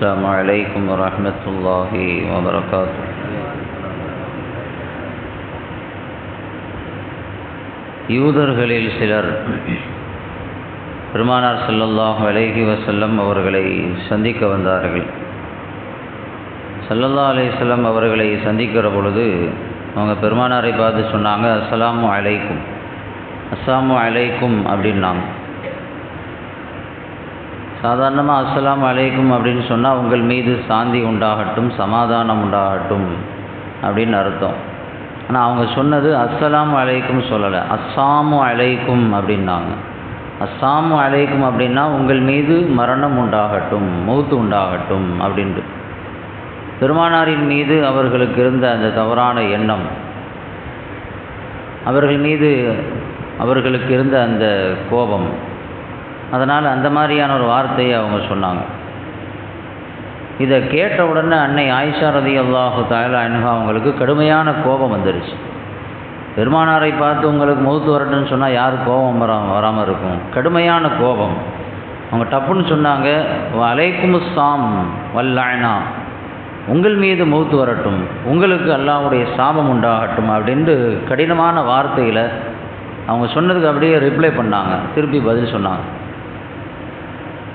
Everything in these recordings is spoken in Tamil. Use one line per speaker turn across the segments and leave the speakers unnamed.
السلام عليكم ورحمة الله وبركاته யூதர்களில் சிலர் பெருமானார் ஸல்லல்லாஹு அலைஹி வஸல்லம் அவர்களை சந்திக்க வந்தார்கள் ஸல்லல்லாஹு அலைஹி வஸல்லம் அவர்களை சந்திக்கிற பொழுது அவங்க பெருமானாரை பார்த்து சொன்னாங்க அஸ்ஸலாமு அலைக்கும் அஸ்ஸலாமு அலைக்கும் அப்படின்னாங்க சாதாரணமாக அஸ்லாம் அலைக்கும் அப்படின்னு சொன்னால் உங்கள் மீது சாந்தி உண்டாகட்டும் சமாதானம் உண்டாகட்டும் அப்படின்னு அர்த்தம். ஆனால் அவங்க சொன்னது அஸ்ஸலாம் அலைக்கும் சொல்லலை. அஸ்ஸாமு அலைக்கும் அப்படின்னாங்க. அஸ்ஸாமு அலைக்கும் அப்படின்னா உங்கள் மீது மரணம் உண்டாகட்டும் மௌத்து உண்டாகட்டும் அப்படின்ட்டு. பெருமானாரின் மீது அவர்களுக்கு இருந்த அந்த தவறான எண்ணம் அவர்கள் மீது அவர்களுக்கு இருந்த அந்த கோபம் அதனால் அந்த மாதிரியான ஒரு வார்த்தையை அவங்க சொன்னாங்க. இதை கேட்ட உடனே அன்னை ஆயிஷா ரதி அல்லாஹு தாயலா அனுகா அவங்களுக்கு கடுமையான கோபம் வந்துடுச்சு பெருமானாரை பார்த்து உங்களுக்கு மௌத்து வரட்டுன்னு சொன்னால் யார் கோபம் வரா வராமல் இருக்கும்? கடுமையான கோபம். அவங்க டப்புன்னு சொன்னாங்க அலைக்கும் சாம் வல்லாயினா உங்கள் மீது மௌத்து வரட்டும். உங்களுக்கு அல்லாவுடைய சாபம் உண்டாகட்டும். அப்படின்ட்டு கடினமான வார்த்தையில் அவங்க சொன்னதுக்கு அப்படியே ரிப்ளை பண்ணாங்க. திருப்பி பதில் சொன்னாங்க.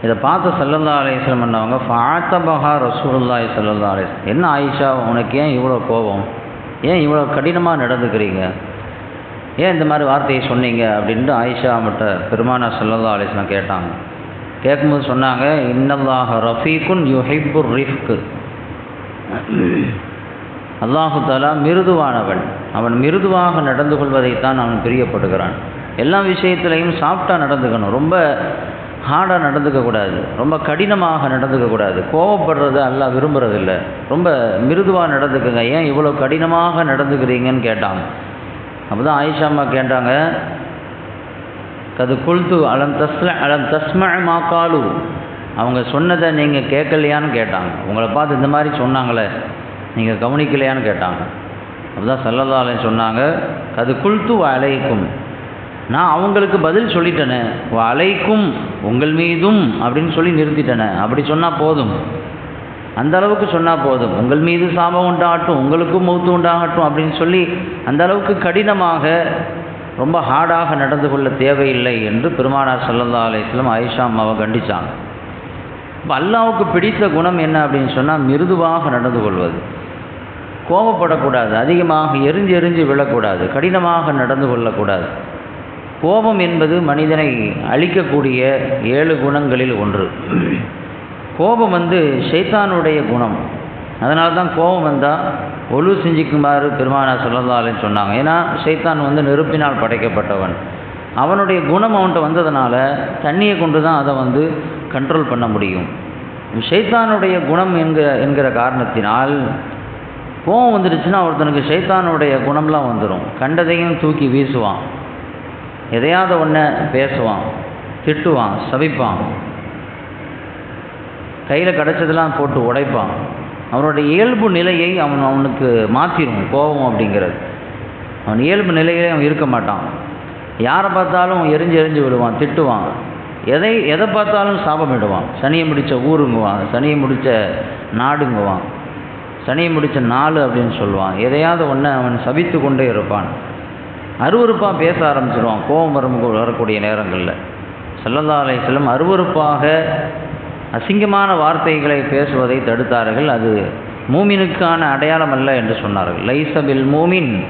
இதை பார்த்து சல்லல்லா அலிஸ்லம் பண்ணவங்க ஃபாத்தபஹா ரசூலுல்லாய் சல்லல்லா அலிஸ் என்ன ஆயிஷா உனக்கு ஏன் இவ்வளோ கோபம்? ஏன் இவ்வளோ கடினமாக நடந்துக்கிறீங்க? ஏன் இந்த மாதிரி வார்த்தையை சொன்னீங்க? அப்படின்ட்டு ஆயிஷா மட்ட பெருமானா சல்லல்லா அலிஸ்லாம் கேட்டாங்க. கேட்கும்போது சொன்னாங்க இன்னல்லாஹ ரஃபீக்குன் யுஹிப்புர் ரிஃப்கு. அல்லாஹு தாலா மிருதுவானவன். அவன் மிருதுவாக நடந்து கொள்வதைத்தான் அவன் பிரியப்படுகிறான். எல்லா விஷயத்துலையும் சாஃப்டாக நடந்துக்கணும். ரொம்ப ஹார்டாக நடந்துக்கக்கூடாது ரொம்ப கடினமாக நடந்துக்கக்கூடாது கோவப்படுறது அல்ல விரும்புகிறதில்ல ரொம்ப மிருதுவாக நடந்துக்குங்க. ஏன் இவ்வளோ கடினமாக நடந்துக்கிறீங்கன்னு கேட்டாங்க அப்போ தான் ஆயிஷாம்மா கேட்டாங்க கது குல்து அலம் தஸ்ல அலம் தஸ்ம காலு. அவங்க சொன்னதை நீங்கள் கேட்கலையான்னு கேட்டாங்க. உங்களை பார்த்து இந்த மாதிரி சொன்னாங்களே நீங்கள் கவனிக்கலையான்னு கேட்டாங்க. அப்போ தான் சல்லதாலன் சொன்னாங்க கது குல்து அலைக்கும். நான் அவங்களுக்கு பதில் சொல்லிட்டேனே அலைக்கும். உங்கள் மீதும் அப்படின்னு சொல்லி நிறுத்திட்டன. அப்படி சொன்னால் போதும். அந்த அளவுக்கு சொன்னால் போதும். உங்கள் மீது சாபம் உண்டாகட்டும் உங்களுக்கும் மௌத்து உண்டாகட்டும் அப்படின்னு சொல்லி அந்த அளவுக்கு கடினமாக ரொம்ப ஹார்டாக நடந்து கொள்ள தேவையில்லை என்று பெருமானார் சல்லல்லா அலிஸ்லம் ஆயிஷா அம்மாவை கண்டித்தாங்க இப்போ அல்லாவுக்கு பிடித்த குணம் என்ன அப்படின்னு சொன்னால் மிருதுவாக நடந்து கொள்வது. கோபப்படக்கூடாது அதிகமாக எரிஞ்சு எரிஞ்சு விழக்கூடாது கடினமாக நடந்து கொள்ளக்கூடாது. கோபம் என்பது மனிதனை அழிக்கக்கூடிய ஏழு குணங்களில் ஒன்று. கோபம் வந்து ஷைத்தானுடைய குணம். அதனால தான் கோபம் வந்தால் ஒழு செஞ்சுக்குமாறு பெருமானா சொல்லலாலேன்னு சொன்னாங்க. ஏன்னா ஷைத்தான் வந்து நெருப்பினால் படைக்கப்பட்டவன். அவனுடைய குணம் அவன்கிட்ட வந்ததுனால தண்ணியை கொண்டு தான் அதை வந்து கண்ட்ரோல் பண்ண முடியும். ஷைத்தானுடைய குணம் என்கிற என்கிற காரணத்தினால் கோபம் வந்துடுச்சுன்னா ஒருத்தனுக்கு ஷைத்தானுடைய குணம்லாம் வந்துடும் கண்டதையும் தூக்கி வீசுவான். எதையாவது ஒன்று பேசுவான் திட்டுவான் சபிப்பான். கையில் கிடச்சதெல்லாம் போட்டு உடைப்பான். அவனோட இயல்பு நிலையை அவன் அவனுக்கு மாற்றிடும் கோபம் அப்படிங்கிறது. அவன் இயல்பு நிலையிலே அவன் இருக்க மாட்டான். யாரை பார்த்தாலும் எரிஞ்சு எரிஞ்சு விடுவான் திட்டுவான். எதை எதை பார்த்தாலும் சாபமிடுவான். சனியை முடித்த ஊருங்குவான் சனியை முடித்த நாடுங்குவான். சனியை முடித்த நாள் அப்படின்னு சொல்லுவான். எதையாவது ஒன்று அவன் சபித்து கொண்டே இருப்பான். அருவறுப்பாக பேச ஆரம்பிச்சிடுவான் கோபம் வரும் வரக்கூடிய நேரங்களில். செல்லல்லா அலையம் அருவறுப்பாக அசிங்கமான வார்த்தைகளை பேசுவதை தடுத்தார்கள். அது மூமினுக்கான அடையாளம் அல்ல என்று சொன்னார்கள். லைசபில் மூமின்.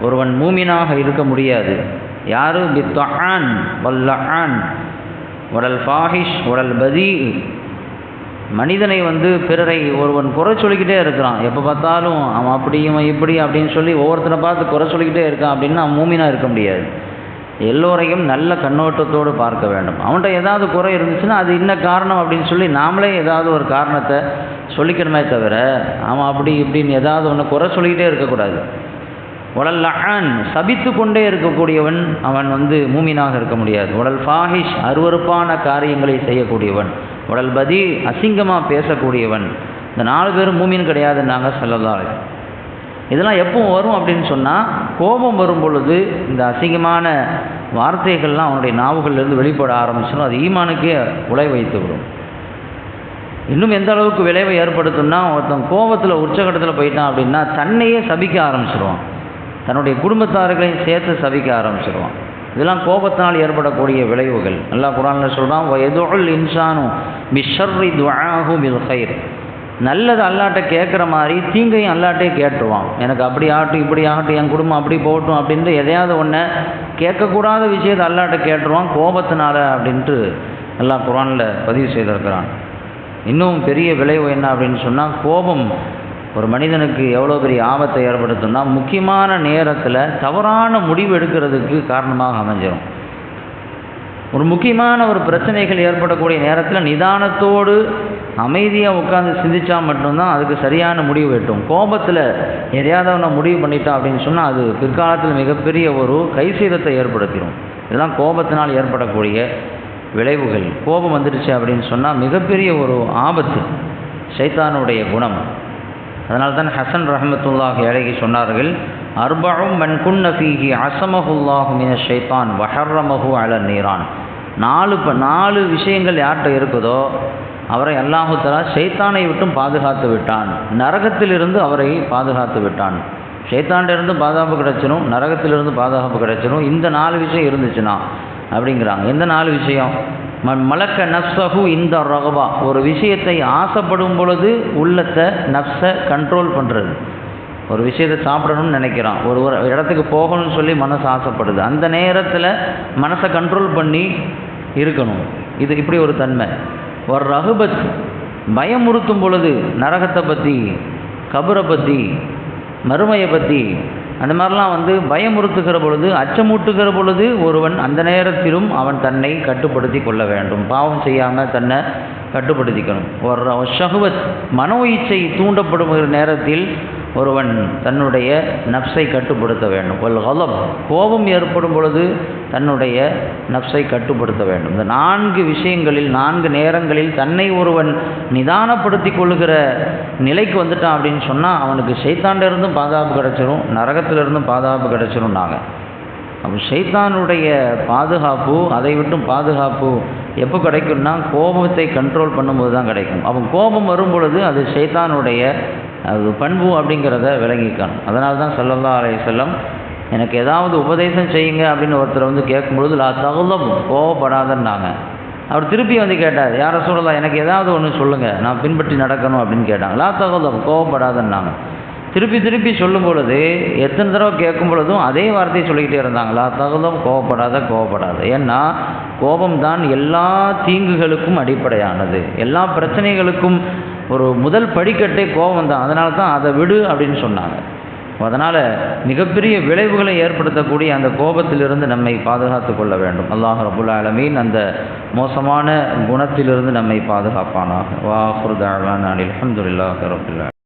ஒருவன் மூமினாக இருக்க முடியாது. யாரு? பித்தான் வல்லான் உடல் ஃபாஹிஷ் உடல் பதி. மனிதனை வந்து பிறரை ஒருவன் குறை சொல்லிக்கிட்டே இருக்கிறான். எப்போ பார்த்தாலும் அவன் அப்படி இவன் இப்படி அப்படின்னு சொல்லி ஒவ்வொருத்தனை பார்த்து குறை சொல்லிக்கிட்டே இருக்கான் அப்படின்னா அவன் மூமினாக இருக்க முடியாது. எல்லோரையும் நல்ல கண்ணோட்டத்தோடு பார்க்க வேண்டும். அவன்கிட்ட ஏதாவது குறை இருந்துச்சுன்னா அது என்ன காரணம் அப்படின்னு சொல்லி நாமளே ஏதாவது ஒரு காரணத்தை சொல்லிக்கணுமே தவிர அவன் அப்படி இப்படின்னு ஏதாவது ஒன்று குறை சொல்லிக்கிட்டே இருக்கக்கூடாது. உடல் லஹான் சபித்து கொண்டே இருக்கக்கூடியவன் அவன் வந்து மூமினாக இருக்க முடியாது. உடல் ஃபாஹிஷ் அருவறுப்பான காரியங்களை செய்யக்கூடியவன். உடல் பதி அசிங்கமாக பேசக்கூடியவன். இந்த நாலு பேரும் மூமின் கிடையாதுன்னாங்க சொல்லலாம் இதெல்லாம் எப்போ வரும் அப்படின்னு சொன்னால் கோபம் வரும் பொழுது இந்த அசிங்கமான வார்த்தைகள்லாம் அவனுடைய நாவுகள்லேருந்து வெளிப்பட ஆரம்பிச்சிடும். அது ஈமானுக்கே உலை வைத்து விடும் இன்னும் எந்த அளவுக்கு விளைவை ஏற்படுத்தும்னா ஒருத்தன் கோபத்தில் உச்சகட்டத்தில் போயிட்டான் அப்படின்னா தன்னையே சபிக்க ஆரம்பிச்சிருவான். தன்னுடைய குடும்பத்தார்களையும் சேர்த்து சபிக்க ஆரம்பிச்சிருவான். இதெல்லாம் கோபத்தினால் ஏற்படக்கூடிய விளைவுகள். நல்லா குரானில் சொல்கிறான் எதோல் இன்சானும் பிஷர்ரி துவாஹு பில் ஹைர் நல்லது அல்லாட்ட கேட்குற மாதிரி தீங்கையும் அல்லாட்டே கேட்டுருவான் எனக்கு அப்படி ஆகட்டும் இப்படி ஆகட்டும் என் குடும்பம் அப்படி போகட்டும் அப்படின்ட்டு எதையாவது ஒன்று கேட்கக்கூடாத விஷயத்தை அல்லாட்ட கேட்டுருவான் கோபத்தினால அப்படின்ட்டு எல்லாம் குரானில் பதிவு செய்திருக்கிறான் இன்னும் பெரிய விளைவு என்ன அப்படின்னு சொன்னால் கோபம் ஒரு மனிதனுக்கு எவ்வளோ பெரிய ஆபத்தை ஏற்படுத்தும்னா முக்கியமான நேரத்தில் தவறான முடிவு எடுக்கிறதுக்கு காரணமாக அமைஞ்சிடும் ஒரு முக்கியமான ஒரு பிரச்சனைகள் ஏற்படக்கூடிய நேரத்தில் நிதானத்தோடு அமைதியாக உட்காந்து சிந்திச்சா மட்டும்தான் அதுக்கு சரியான முடிவு எட்டும். கோபத்தில் எதையாவது முடிவு பண்ணிட்டா அப்படின்னு சொன்னால் அது பிற்காலத்தில் மிகப்பெரிய ஒரு கைசீதத்தை ஏற்படுத்திடும் இதெல்லாம் கோபத்தினால் ஏற்படக்கூடிய விளைவுகள். கோபம் வந்துடுச்சு அப்படின்னு சொன்னால் மிகப்பெரிய ஒரு ஆபத்து சைத்தானுடைய குணம். அதனால்தான் ஹசன் ரஹமத்துல்லாஹி அழகி சொன்னார்கள் அர்பவும் மன் குன்ன அசமஹுல்லாஹு மின ஷைத்தான் வஹர்ரமஹு அல நீரான். நாலு நாலு விஷயங்கள் யார்கிட்ட இருக்குதோ அவரை அல்லாஹுத்தலா ஷைத்தானை விட்டும் பாதுகாத்து விட்டான். நரகத்திலிருந்து அவரை பாதுகாத்து விட்டான். ஷைத்தாண்டிலிருந்து பாதுகாப்பு கிடைச்சிடும் நரகத்திலிருந்து பாதுகாப்பு கிடைச்சிடும் இந்த நாலு விஷயம் இருந்துச்சுன்னா அப்படிங்கிறாங்க. எந்த நாலு விஷயம்? ம மலக்க நப்சஹு இந்த ரகவா ஒரு விஷயத்தை ஆசைப்படும் பொழுது உள்ளத்தை நப்சை கண்ட்ரோல் பண்ணுறது ஒரு விஷயத்தை சாப்பிடணும்னு நினைக்கிறான். ஒரு ஒரு இடத்துக்கு போகணும்னு சொல்லி மனசு ஆசைப்படுது. அந்த நேரத்தில் மனசை கண்ட்ரோல் பண்ணி இருக்கணும். இது இப்படி ஒரு தன்மை. ஒரு ரகுபத் பயமுறுத்தும் பொழுது நரகத்தை பற்றி கபரை பற்றி மறுமையை பற்றி அந்த மாதிரிலாம் வந்து பயமுறுத்துகிற பொழுது அச்சமூட்டுகிற பொழுது ஒருவன் அந்த நேரத்திலும் அவன் தன்னை கட்டுப்படுத்தி கொள்ள வேண்டும். பாவம் செய்யாமல் தன்னை கட்டுப்படுத்திக்கணும். ஒரு ஷகுவத் மனோ இச்சை தூண்டப்படுகிற நேரத்தில் ஒருவன் தன்னுடைய நப்சை கட்டுப்படுத்த வேண்டும். ஒரு ஹலப் கோபம் ஏற்படும் பொழுது தன்னுடைய நப்சை கட்டுப்படுத்த வேண்டும். இந்த நான்கு விஷயங்களில் நான்கு நேரங்களில் தன்னை ஒருவன் நிதானப்படுத்தி கொள்ளுகிற நிலைக்கு வந்துட்டான் அப்படின்னு சொன்னால் அவனுக்கு சைத்தாண்டிலிருந்தும் பாதுகாப்பு கிடச்சிரும் நரகத்திலிருந்தும் பாதுகாப்பு கிடச்சிரும் நாங்கள் அப்போ சைத்தானுடைய பாதுகாப்பு அதை விட்டும் பாதுகாப்பு எப்போ கிடைக்கும்னா கோபத்தை கண்ட்ரோல் பண்ணும்போது தான் கிடைக்கும். அவன் கோபம் வரும் பொழுது அது சைத்தானுடைய அது பண்பு அப்படிங்கிறத விளங்கிக்கணும் அதனால தான் சல்லல்லா அலைய செல்லம் எனக்கு ஏதாவது உபதேசம் செய்யுங்க அப்படின்னு ஒருத்தர் வந்து கேட்கும்பொழுது லா தகுதம் கோவப்படாதன்னாங்க. அவர் திருப்பி வந்து கேட்டார் யார சொல்லலாம் எனக்கு ஏதாவது ஒன்று சொல்லுங்கள் நான் பின்பற்றி நடக்கணும் அப்படின்னு கேட்டாங்க. லா தகுலம் கோவப்படாதன்னாங்க. திருப்பி திருப்பி சொல்லும் பொழுது எத்தனை தடவை கேட்கும் பொழுதும் அதே வார்த்தையை சொல்லிக்கிட்டே இருந்தாங்களா தகுதம் கோவப்படாத கோவப்படாத. ஏன்னா கோபம் தான் எல்லா தீங்குகளுக்கும் அடிப்படையானது. எல்லா பிரச்சனைகளுக்கும் ஒரு முதல் படிக்கட்டே கோபம் தான் அதனால தான் அதை விடு அப்படின்னு சொன்னாங்க. அதனால் மிகப்பெரிய விளைவுகளை ஏற்படுத்தக்கூடிய அந்த கோபத்திலிருந்து நம்மை பாதுகாத்து கொள்ள வேண்டும். அல்லாஹ் ரபுல் ஆலமீன் அந்த மோசமான குணத்திலிருந்து நம்மை பாதுகாப்பானாக. வாஹுர் தாழ்வான் அலமதுல்லாஹ் ரபுல்லா